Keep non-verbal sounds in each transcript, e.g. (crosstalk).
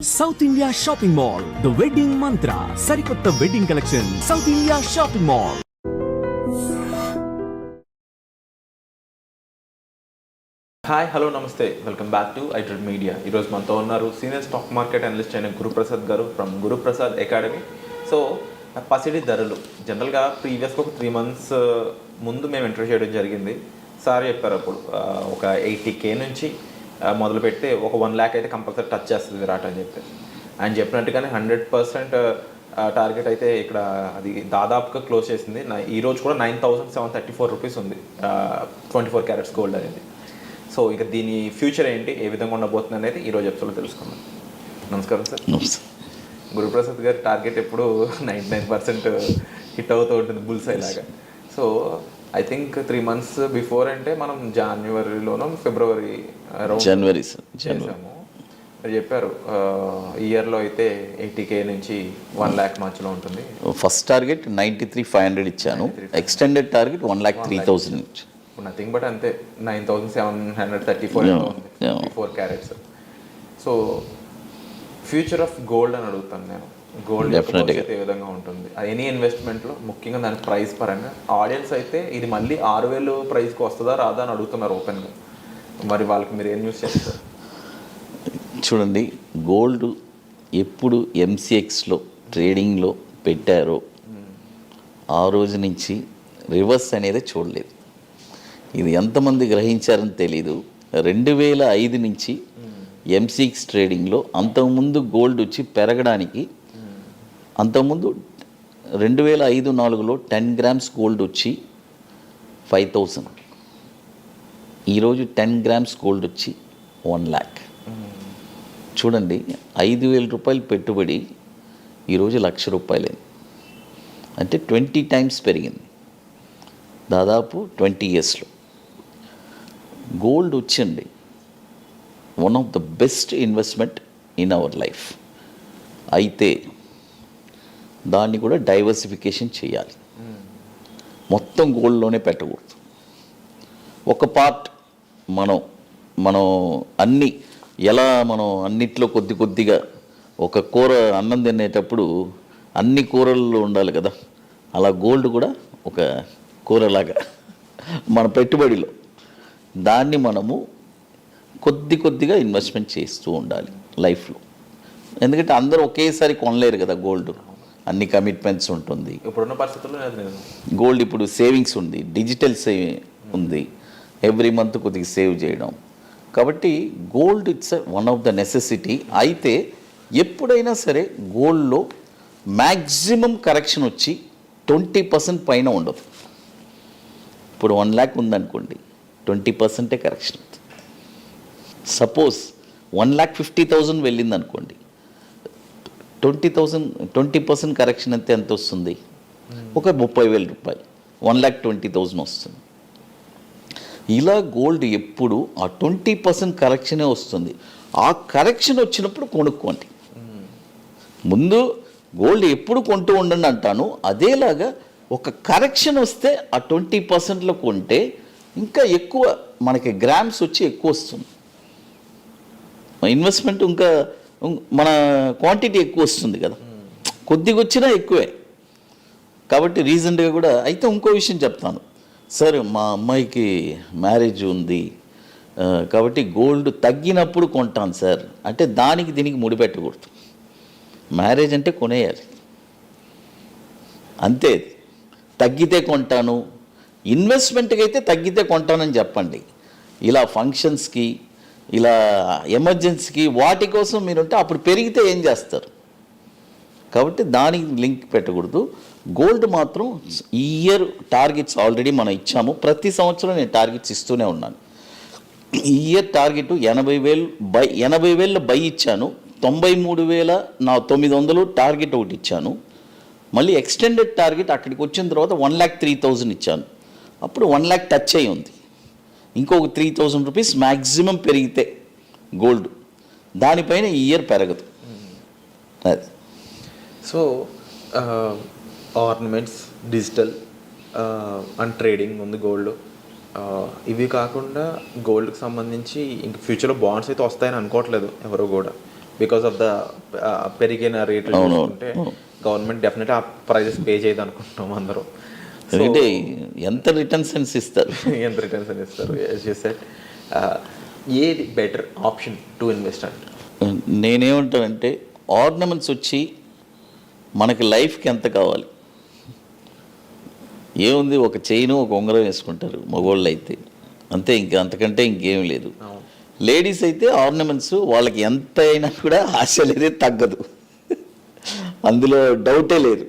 South India shopping mall the wedding mantra సరికొత్త wedding collection South India shopping mall hi hello నమస్తే welcome back to ఐట్రెడ్ media ఈరోజు మనతో ఉన్నారు senior stock market analyst అయిన గురుప్రసాద్ గారు ఫ్రమ్ గురుప్రసాద్ అకాడమీ సో పసిడి ధరలు. జనరల్గా ప్రీవియస్గా ఒక త్రీ మంత్స్ uh, ముందు మేము ఇంటర్వ్యూ చేయడం జరిగింది. సార్ చెప్పారు అప్పుడు uh, ఒక ఎయిటీ కే నుంచి మొదలు పెడితే ఒక వన్ ల్యాక్ అయితే కంపల్సరీ టచ్ చేస్తుంది విరాట్ అని చెప్పి. ఆయన చెప్పినట్టుగానే హండ్రెడ్ పర్సెంట్ టార్గెట్ అయితే ఇక్కడ అది దాదాపుగా క్లోజ్ చేసింది. ఈ రోజు కూడా nine thousand seven thirty four rupees ఉంది. ట్వంటీ ఫోర్ క్యారెట్స్ గోల్డ్ అనేది. సో ఇక దీని ఫ్యూచర్ ఏంటి ఏ విధంగా ఉండబోతుంది అనేది ఈ రోజు ఎపిసోడ్లో తెలుసుకుందాం. నమస్కారం సార్. గురుప్రసాద్ గారి టార్గెట్ ఎప్పుడు నైంటీ నైన్ పర్సెంట్ హిట్ అవుతూ ఉంటుంది బుల్స్ లాగా. So I think three months before అంటే మనం జనవరిలోనో ఫిబ్రవరి అరౌండ్ జనవరి చేసాము చెప్పారు. ఇయర్లో అయితే ఎయిటీ కే నుంచి వన్ ల్యాక్ మధ్యలో ఉంటుంది. First target ninety three five hundred ఇచ్చాను. Extended target one lakh three thousand nothing but అంతే. Nine thousand seven hundred thirty four. Four carats so future of gold అని అడుగుతాను నేను. గోల్డ్. ఏ విధంగా ఉంటుంది? ఎనీ ఇన్వెస్ట్మెంట్లో ముఖ్యంగా దాని ప్రైస్ పరంగా. ఆడియన్స్ అయితే ఇది మళ్ళీ ఆరు వేలు ప్రైస్కి వస్తుందా రాదా అని అడుగుతున్నారు ఓపెన్గా మరి వాళ్ళకి మీరు ఏం న్యూస్ చేస్తారు చూడండి గోల్డ్ ఎప్పుడు ఎంసీఎక్స్లో ట్రేడింగ్లో పెట్టారో ఆ రోజు నుంచి రివర్స్ అనేది చూడలేదు. ఇది ఎంతమంది గ్రహించారని తెలీదు. రెండు వేల ఐదు నుంచి ఎంసిక్స్ ట్రేడింగ్లో అంతకుముందు గోల్డ్ వచ్చి పెరగడానికి అంతకుముందు రెండు వేల ఐదు నాలుగులో టెన్ గ్రామ్స్ గోల్డ్ వచ్చి ఫైవ్ థౌసండ్ ఈరోజు టెన్ గ్రామ్స్ గోల్డ్ వచ్చి వన్ ల్యాక్ చూడండి ఐదు వేల రూపాయలు పెట్టుబడి ఈరోజు లక్ష రూపాయలే. అంటే ట్వంటీ టైమ్స్ పెరిగింది. దాదాపు ట్వంటీ ఇయర్స్లో గోల్డ్ వచ్చింది one of the best investment in our life అయితే దాన్ని కూడా డైవర్సిఫికేషన్ చేయాలి. మొత్తం గోల్డ్లోనే పెట్టకూడదు. ఒక పార్ట్ మనం మనం అన్ని ఎలా మనం అన్నిట్లో కొద్ది కొద్దిగా ఒక కూర అన్నం తినేటప్పుడు అన్ని కూరల్లో ఉండాలి కదా. అలా గోల్డ్ కూడా ఒక కూరలాగా మన పెట్టుబడిలో. దాన్ని మనము కొద్ది కొద్దిగా ఇన్వెస్ట్మెంట్ చేస్తూ ఉండాలి లైఫ్లో. ఎందుకంటే అందరూ ఒకేసారి కొనలేరు కదా గోల్డ్. అన్ని కమిట్మెంట్స్ ఉంటుంది. ఇప్పుడున్న పరిస్థితుల్లో గోల్డ్ ఇప్పుడు సేవింగ్స్ ఉంది డిజిటల్ సేవ్ ఉంది. ఎవ్రీ మంత్ కొద్దిగా సేవ్ చేయడం. కాబట్టి gold it's one of the necessity అయితే ఎప్పుడైనా సరే గోల్డ్లో మ్యాక్సిమం కరెక్షన్ వచ్చి ట్వంటీ పర్సెంట్ పైన ఉండదు. ఇప్పుడు వన్ ల్యాక్ ఉందనుకోండి ట్వంటీ పర్సెంటే కరెక్షన్ అవుతుంది suppose one lakh fifty thousand వెళ్ళింది అనుకోండి twenty thousand twenty percent correction అయితే ఎంత వస్తుంది? ఒక ముప్పై వేల రూపాయలు వన్ ల్యాక్ ట్వంటీ థౌసండ్ వస్తుంది. ఇలా గోల్డ్ ఎప్పుడు ఆ ట్వంటీ పర్సెంట్ కరెక్షనే వస్తుంది. ఆ కరెక్షన్ వచ్చినప్పుడు కొనుక్కోండి. ముందు గోల్డ్ ఎప్పుడు కొంటూ ఉండండి అంటాను అదేలాగా ఒక కరెక్షన్ వస్తే ఆ ట్వంటీ పర్సెంట్లో కొంటే ఇంకా ఎక్కువ మనకి గ్రామ్స్ వచ్చి ఎక్కువ వస్తుంది. ఇన్వెస్ట్మెంట్ ఇంకా మన క్వాంటిటీ ఎక్కువ వస్తుంది కదా. కొద్దిగా వచ్చినా ఎక్కువే. కాబట్టి రీసెంట్గా కూడా అయితే ఇంకో విషయం చెప్తాను. సార్ మా అమ్మాయికి మ్యారేజ్ ఉంది. కాబట్టి గోల్డ్ తగ్గినప్పుడు కొంటాను సార్. అంటే దానికి దీనికి ముడిపెట్టకూడదు మ్యారేజ్ అంటే కొనేయాలి. అంతే. తగ్గితే కొంటాను. ఇన్వెస్ట్మెంట్కి అయితే తగ్గితే కొంటానని చెప్పండి. ఇలా ఫంక్షన్స్కి ఇలా ఎమర్జెన్సీకి వాటి కోసం మీరుంటే అప్పుడు పెరిగితే ఏం చేస్తారు? కాబట్టి దానికి లింక్ పెట్టకూడదు. గోల్డ్ మాత్రం ఈ ఇయర్ టార్గెట్స్ ఆల్రెడీ మనం ఇచ్చాము. ప్రతి సంవత్సరం నేను టార్గెట్స్ ఇస్తూనే ఉన్నాను. ఈ ఇయర్ టార్గెట్ ఎనభై వేలు బై ఎనభై వేల బై ఇచ్చాను. తొంభై మూడు వేల నా తొమ్మిది వందలు టార్గెట్ ఒకటి ఇచ్చాను. మళ్ళీ ఎక్స్టెండెడ్ టార్గెట్ అక్కడికి వచ్చిన తర్వాత వన్ ల్యాక్ త్రీ థౌజండ్ ఇచ్చాను. అప్పుడు వన్ ల్యాక్ టచ్ అయ్యి ఉంది. ఇంకొక త్రీ థౌజండ్ రూపీస్ మ్యాక్సిమం పెరిగితే గోల్డ్ దానిపైన ఈ ఇయర్ పెరగదు. అది. So ornaments digital and trading ఉంది గోల్డ్ ఇవి కాకుండా గోల్డ్కి సంబంధించి ఇంక ఫ్యూచర్లో బాండ్స్ అయితే వస్తాయని అనుకోవట్లేదు ఎవరు కూడా. బికాస్ ఆఫ్ ద పెరిగిన రేట్లు చూసుకుంటే. గవర్నమెంట్ డెఫినెట్ ఆ ప్రైజెస్ పే చేయదు అనుకుంటున్నాం అందరూ. ఎందుకంటే ఎంత రిటర్న్స్ సెన్స్ ఇస్తారు? (laughs) ఎంత రిటర్న్స్ అని ఇస్తారు? ఏది బెటర్ ఆప్షన్ టు ఇన్వెస్ట్ అంటే? నేనేమంటానంటే ఆర్నమెంట్స్ వచ్చి మనకి లైఫ్కి ఎంత కావాలి? ఏముంది? ఒక చైను ఒక ఉంగరం వేసుకుంటారు మగవాళ్ళు అయితే అంతే ఇంకా అంతకంటే ఇంకేం లేదు. లేడీస్ అయితే ఆర్నమెంట్స్ వాళ్ళకి ఎంత అయినా కూడా ఆశ లేదే తగ్గదు. (laughs) అందులో డౌటే లేదు.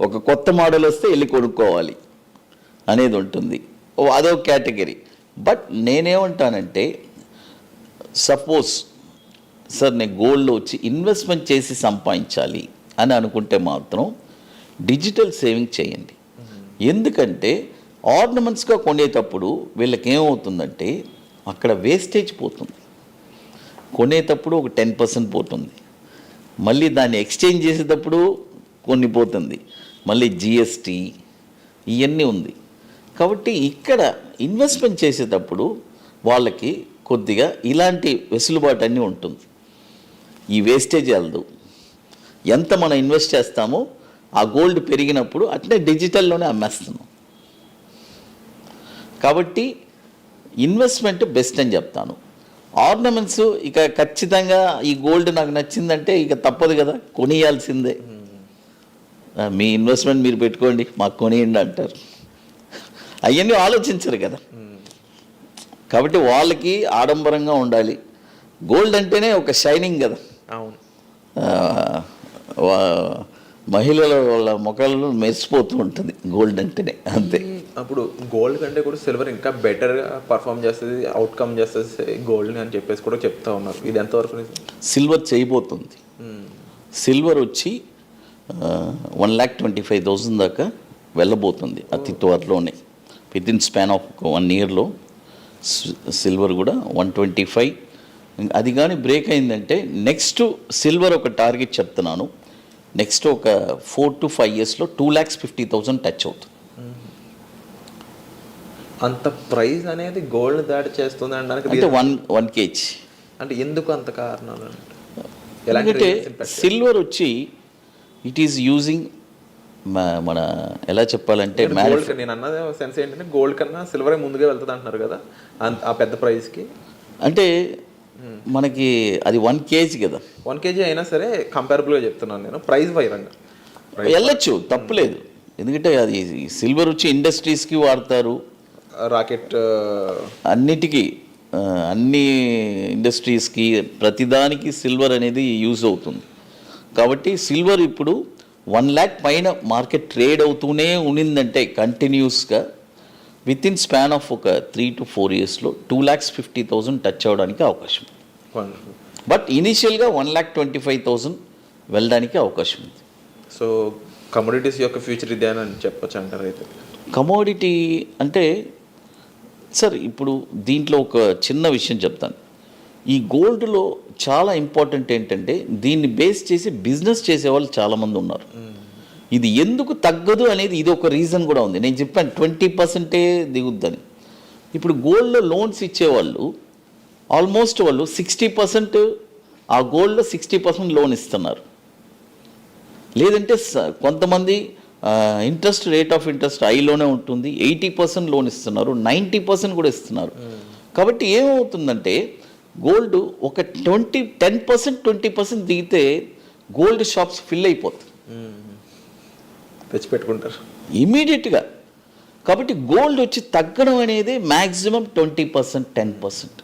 ఒక కొత్త మోడల్ వస్తే వెళ్ళి కొనుక్కోవాలి. అనేది ఉంటుంది. ఓ అదో కేటగిరీ. బట్ నేనేమంటానంటే సపోజ్ సార్ నేను గోల్డ్లో వచ్చి ఇన్వెస్ట్మెంట్ చేసి సంపాదించాలి అని అనుకుంటే మాత్రం డిజిటల్ సేవింగ్ చేయండి. ఎందుకంటే ఆర్నమెంట్స్గా కొనేటప్పుడు వీళ్ళకి ఏమవుతుందంటే అక్కడ వేస్టేజ్ పోతుంది. కొనేటప్పుడు ఒక టెన్ పర్సెంట్ పోతుంది. మళ్ళీ దాన్ని ఎక్స్చేంజ్ చేసేటప్పుడు కొన్ని పోతుంది. మళ్ళీ జిఎస్టీ ఇవన్నీ ఉంది. కాబట్టి ఇక్కడ ఇన్వెస్ట్మెంట్ చేసేటప్పుడు వాళ్ళకి కొద్దిగా ఇలాంటి వెసులుబాటు అన్నీ ఉంటుంది. ఈ వేస్టేజ్ వెళ్దు ఎంత మనం ఇన్వెస్ట్ చేస్తామో ఆ గోల్డ్ పెరిగినప్పుడు అట్లే డిజిటల్లోనే అమ్మేస్తున్నాం. కాబట్టి ఇన్వెస్ట్మెంట్ బెస్ట్ అని చెప్తాను. ఆర్నమెంట్స్ ఇక ఖచ్చితంగా ఈ గోల్డ్ నాకు నచ్చిందంటే ఇక తప్పదు కదా కొనియాల్సిందే. మీ ఇన్వెస్ట్మెంట్ మీరు పెట్టుకోండి మాకు కొనియండి అంటారు. అవన్నీ ఆలోచించరు కదా. కాబట్టి వాళ్ళకి ఆడంబరంగా ఉండాలి. గోల్డ్ అంటేనే ఒక షైనింగ్ కదా. అవును. మహిళల వాళ్ళ ముఖాలలో మెరిసిపోతూ ఉంటుంది గోల్డ్ అంటేనే అంతే. అప్పుడు గోల్డ్ కంటే కూడా సిల్వర్ ఇంకా బెటర్గా పర్ఫామ్ చేస్తుంది అవుట్కమ్ చేస్తుంది గోల్డ్ అని చెప్పేసి కూడా చెప్తా ఉన్నారు. ఇది ఎంతవరకు? సిల్వర్ చేయబోతుంది. సిల్వర్ వచ్చి one lakh twenty five thousand దాకా వెళ్ళబోతుంది అతి త్వరలోనే within span of one ఇయర్లో సిల్వర్ కూడా వన్ ట్వంటీ ఫైవ్ అది కానీ బ్రేక్ అయిందంటే నెక్స్ట్ సిల్వర్ ఒక టార్గెట్ చెప్తున్నాను. నెక్స్ట్ ఒక ఫోర్ టు ఫైవ్ ఇయర్స్లో two lakhs fifty thousand touch అవుతుంది. అంత ప్రైస్ అనేది గోల్డ్ దాడి చేస్తుంది అనడానికి అంటే వన్ వన్ కేజీ అంటే ఎందుకు అంత కారణాలు ఎందుకంటే చేస్తాయి? సిల్వర్ వచ్చి ఇట్ ఈస్ యూజింగ్ మన ఎలా చెప్పాలంటే గోల్డ్ నేను అన్నది సెన్స్ ఏంటంటే గోల్డ్ కన్నా సిల్వరే ముందుగా వెళ్తుంది అంటున్నారు కదా ఆ పెద్ద ప్రైస్కి అంటే మనకి అది వన్ కేజీ కదా. వన్ కేజీ అయినా సరే కంపారబుల్గా చెప్తున్నాను నేను ప్రైస్ వైరంగా. వెళ్ళొచ్చు తప్పులేదు. ఎందుకంటే అది సిల్వర్ వచ్చి ఇండస్ట్రీస్కి వాడతారు. రాకెట్ అన్నిటికీ అన్ని ఇండస్ట్రీస్కి ప్రతిదానికి సిల్వర్ అనేది యూజ్ అవుతుంది. కాబట్టి సిల్వర్ ఇప్పుడు వన్ ల్యాక్ పైన మార్కెట్ ట్రేడ్ అవుతూనే ఉండిందంటే కంటిన్యూస్గా విత్ ఇన్ స్పాన్ ఆఫ్ ఒక త్రీ టు ఫోర్ ఇయర్స్లో two lakhs fifty thousand touch అవ్వడానికి అవకాశం. బట్ ఇనీషియల్గా one lakh twenty five thousand వెళ్ళడానికి అవకాశం ఉంది. సో కమోడిటీస్ యొక్క ఫ్యూచర్ ఇదే అని చెప్పొచ్చు అంటారు అయితే. కమోడిటీ అంటే సార్ ఇప్పుడు దీంట్లో ఒక చిన్న విషయం చెప్తాను. ఈ గోల్డ్లో చాలా ఇంపార్టెంట్ ఏంటంటే దీన్ని బేస్ చేసి బిజినెస్ చేసేవాళ్ళు చాలామంది ఉన్నారు. ఇది ఎందుకు తగ్గదు అనేది ఇది ఒక రీజన్ కూడా ఉంది. నేను చెప్పాను ట్వంటీ పర్సెంటే దిగుద్దని. ఇప్పుడు గోల్డ్లో లోన్స్ ఇచ్చేవాళ్ళు ఆల్మోస్ట్ వాళ్ళు సిక్స్టీ పర్సెంట్ ఆ గోల్డ్లో సిక్స్టీ పర్సెంట్ లోన్ ఇస్తున్నారు. లేదంటే కొంతమంది ఇంట్రెస్ట్ రేట్ ఆఫ్ ఇంట్రెస్ట్ హైలోనే ఉంటుంది ఎయిటీ పర్సెంట్ లోన్ ఇస్తున్నారు నైంటీ పర్సెంట్ కూడా ఇస్తున్నారు. కాబట్టి ఏమవుతుందంటే గోల్డ్ ఒక twenty ten percent twenty percent దిగితే గోల్డ్ షాప్స్ ఫిల్ అయిపోతుంది తెచ్చి పెట్టుకుంటారు ఇమీడియట్గా. కాబట్టి గోల్డ్ వచ్చి తగ్గడం అనేది maximum twenty percent ten percent.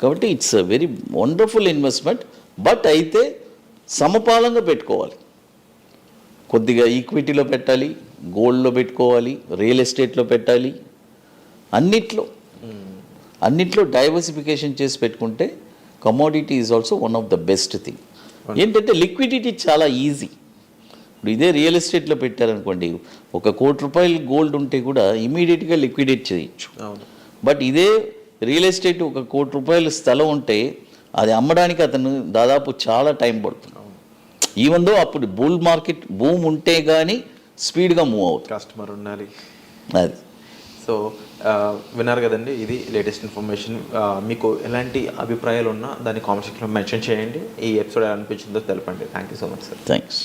కాబట్టి it's a very wonderful investment. But అయితే సమపాలంగా పెట్టుకోవాలి. కొద్దిగా ఈక్విటీలో పెట్టాలి గోల్డ్లో పెట్టుకోవాలి రియల్ ఎస్టేట్లో పెట్టాలి. అన్నిట్లో. అన్నిట్లో డైవర్సిఫికేషన్ చేసి పెట్టుకుంటే commodity is also one of the best thing ఏంటంటే లిక్విడిటీ చాలా ఈజీ ఇప్పుడు ఇదే రియల్ ఎస్టేట్లో పెట్టారనుకోండి ఒక కోటి రూపాయలు గోల్డ్ ఉంటే కూడా ఇమీడియట్గా లిక్విడేట్ చేయొచ్చు. బట్ ఇదే రియల్ ఎస్టేట్ ఒక కోటి రూపాయల స్థలం ఉంటే అది అమ్మడానికి అతను దాదాపు చాలా టైం పడుతుంది. ఈవెన్ దో అప్పుడు బుల్ మార్కెట్ భూమి ఉంటే కానీ స్పీడ్గా మూవ్ అవుతుంది. కస్టమర్ ఉండాలి. అది. సో విన్నారు కదండి ఇది లేటెస్ట్ ఇన్ఫర్మేషన్. మీకు ఎలాంటి అభిప్రాయాలు ఉన్నా దాన్ని కామెంట్ సెక్షన్లో మెన్షన్ చేయండి. ఈ ఎపిసోడ్ ఎలా అనిపించిందో తెలపండి. Thank you so much sir. Thanks